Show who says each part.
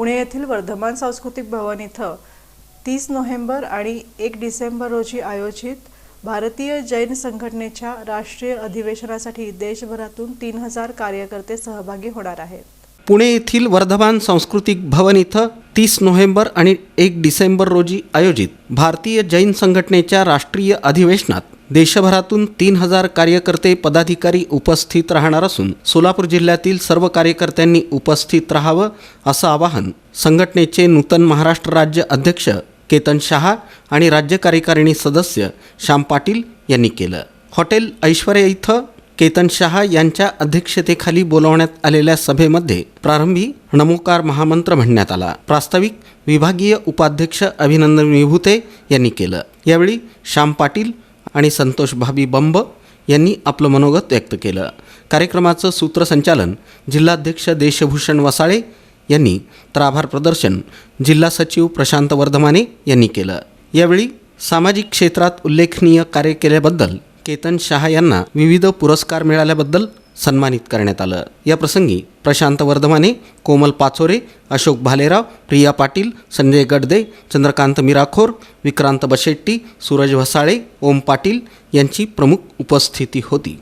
Speaker 1: पुणे येथील वर्धमान सांस्कृतिक भवन इथं तीस नोव्हेंबर आणि एक डिसेंबर रोजी आयोजित भारतीय जैन संघटनेच्या राष्ट्रीय अधिवेशनासाठी देशभरातून तीन हजार कार्यकर्ते सहभागी होणार आहेत.
Speaker 2: पुणे येथील वर्धमान सांस्कृतिक भवन इथं तीस नोव्हेंबर आणि एक डिसेंबर रोजी आयोजित भारतीय जैन संघटनेच्या राष्ट्रीय अधिवेशनात देशभरातून तीन हजार कार्यकर्ते पदाधिकारी उपस्थित राहणार असून सोलापूर जिल्ह्यातील सर्व कार्यकर्त्यांनी उपस्थित राहावं असं आवाहन संघटनेचे नूतन महाराष्ट्र राज्य अध्यक्ष केतन शहा आणि राज्य कार्यकारिणी सदस्य श्याम पाटील यांनी केलं. हॉटेल ऐश्वर्या इथं केतन शहा यांच्या अध्यक्षतेखाली बोलवण्यात आलेल्या सभेमध्ये प्रारंभी नमोकार महामंत्र म्हणण्यात आला. प्रास्ताविक विभागीय उपाध्यक्ष अभिनंदन विभूते यांनी केलं. यावेळी श्याम पाटील आणि संतोष भाबी बंब यांनी आपलं मनोगत व्यक्त केलं. कार्यक्रमाचं सूत्रसंचालन जिल्हाध्यक्ष देशभूषण वसाळे यांनी तर आभार प्रदर्शन जिल्हा सचिव प्रशांत वर्धमाने यांनी केलं. यावेळी सामाजिक क्षेत्रात उल्लेखनीय कार्य केल्याबद्दल केतन शहा यांना विविध पुरस्कार मिळाल्याबद्दल सन्मानित करण्यात आलं. या प्रसंगी प्रशांत वर्धमाने कोमल पाचोरे अशोक भालेराव प्रिया पाटील संजय गडदे चंद्रकांत मिराखोर विक्रांत बशेट्टी सूरज वसाळे ओम पाटील यांची प्रमुख उपस्थिती होती.